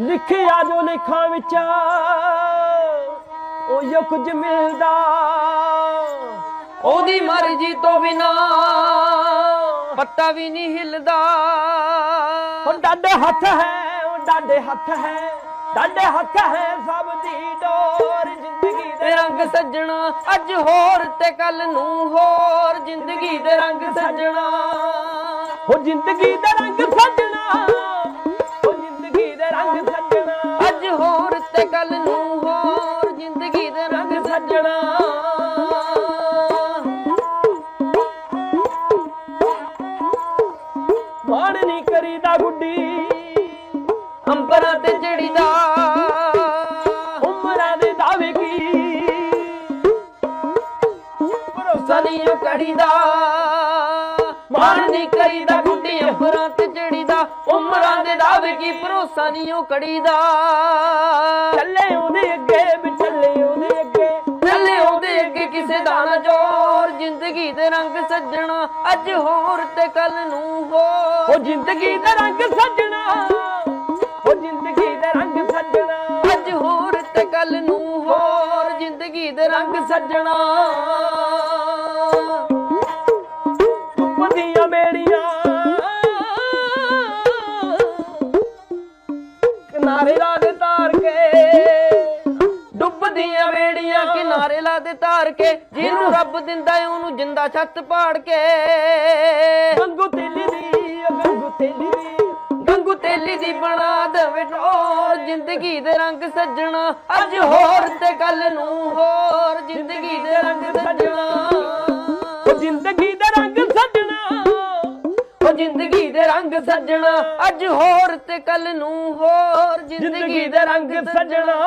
ਲਿਖਿਆ ਜੋ ਲੇਖਾਂ ਵਿੱਚ। ਉਹ ਜੋ ਕੁਝ ਮਿਲਦਾ। ਉਹਦੀ ਮਰਜ਼ੀ ਤੋਂ ਬਿਨਾ ਪੱਤਾ ਵੀ ਨਹੀਂ ਹਿਲਦਾ। ਉਹ ਡਾਡੇ ਹੱਥ ਹੈ ਉਹ ਡਾਡੇ ਹੱਥ ਹੈ ਡਾਡੇ ਹੱਥ ਹੈ ਸਭ ਦੀ ਡੋਰ ਜ਼ਿੰਦਗੀ ਦੇ ਰੰਗ ਸੱਜਣਾ ਅੱਜ ਹੋਰ ਤੇ ਕੱਲ ਨੂੰ ਹੋਰ ਜ਼ਿੰਦਗੀ ਦੇ ਰੰਗ ਸੱਜਣਾ। ਉਹ ਜ਼ਿੰਦਗੀ ਦੇ ਰੰਗ ਸੱਜਣਾ। ਮਾਣ ਨਹੀਂ ਕਰੀਦਾ ਗੁੱਡੀ। ਅੰਬਰਾਂ ਤੇ ਚੜੀਦਾ। ਉਮਰਾਂ ਦੇ ਦਾਵੇ ਕੀ? ਭਰੋਸਾ ਨਹੀਂ ਓ ਕਰੀਦਾ। ਮਾਣ ਨਹੀਂ ਕਰੀਦਾ ਗੁੱਡੀ, ਅੰਬਰਾਂ ਤੇ ਚੜੀਦਾ। ਉਮਰਾਂ ਦੇ ਦਾਵੇ ਕੀ? ਭਰੋਸਾ ਨਹੀਂ ਓ ਕਰੀਦਾ। ਚੱਲੇ ਉਹਦੇ ਅੱਗੇ ਵੀ ਚੱਲੇ ਉਹਦੇ ਜ਼ਿੰਦਗੀ ਦੇ ਰੰਗ ਸੱਜਣਾ ਅੱਜ ਹੋਰ ਤੇ ਕੱਲ ਨੂੰ ਹੋਰ। ਉਹ ਜ਼ਿੰਦਗੀ ਦਾ ਰੰਗ ਸੱਜਣਾ ਉਹ ਜ਼ਿੰਦਗੀ ਦਾ ਰੰਗ ਸੱਜਣਾ। ਅੱਜ ਹੋਰ ਤੇ ਕੱਲ ਨੂੰ ਹੋਰ ਜ਼ਿੰਦਗੀ ਦੇ ਰੰਗ ਸੱਜਣਾ। ਧੁੱਪਦੀਆਂ ਮੇੜੀਆਂ ਕਿਨਾਰੇ ਦੇ ਤਾਰ ਕੇ ਡੁੱਬਦੀਆਂ ਵੇੜੀਆਂ ਕਿਨਾਰੇ ਲਾ ਦੇ ਤਾਰ ਕੇ ਜਿਹਨੂੰ ਰੱਬ ਦਿੰਦਾ ਏ ਉਹਨੂੰ ਜਿੰਦਾ ਛੱਤ ਪਾੜ ਕੇ। ਗੰਗੂ ਤੇਲੀ ਦੀ ਗੰਗੂ ਤੇਲੀ ਦੀ। ਗੰਗੂ ਤੇਲੀ ਦੀ ਬਣਾ ਦੇਵੇ ਟੋਰ ਜ਼ਿੰਦਗੀ ਦੇ ਰੰਗ ਸੱਜਣਾ। ਅੱਜ ਹੋਰ ਤੇ ਕੱਲ ਨੂੰ ਹੋਰ ਜ਼ਿੰਦਗੀ ਦੇ ਰੰਗ ਸੱਜਣਾ। ਉਹ ਜ਼ਿੰਦਗੀ ਦਾ ਰੰਗ ਸੱਜਣਾ। ਉਹ ਜ਼ਿੰਦਗੀ ਦੇ ਰੰਗ ਸੱਜਣਾ ਅੱਜ ਹੋਰ ਤੇ ਕੱਲ ਨੂੰ ਹੋਰ ਜ਼ਿੰਦਗੀ ਦੇ ਰੰਗ ਸੱਜਣਾ।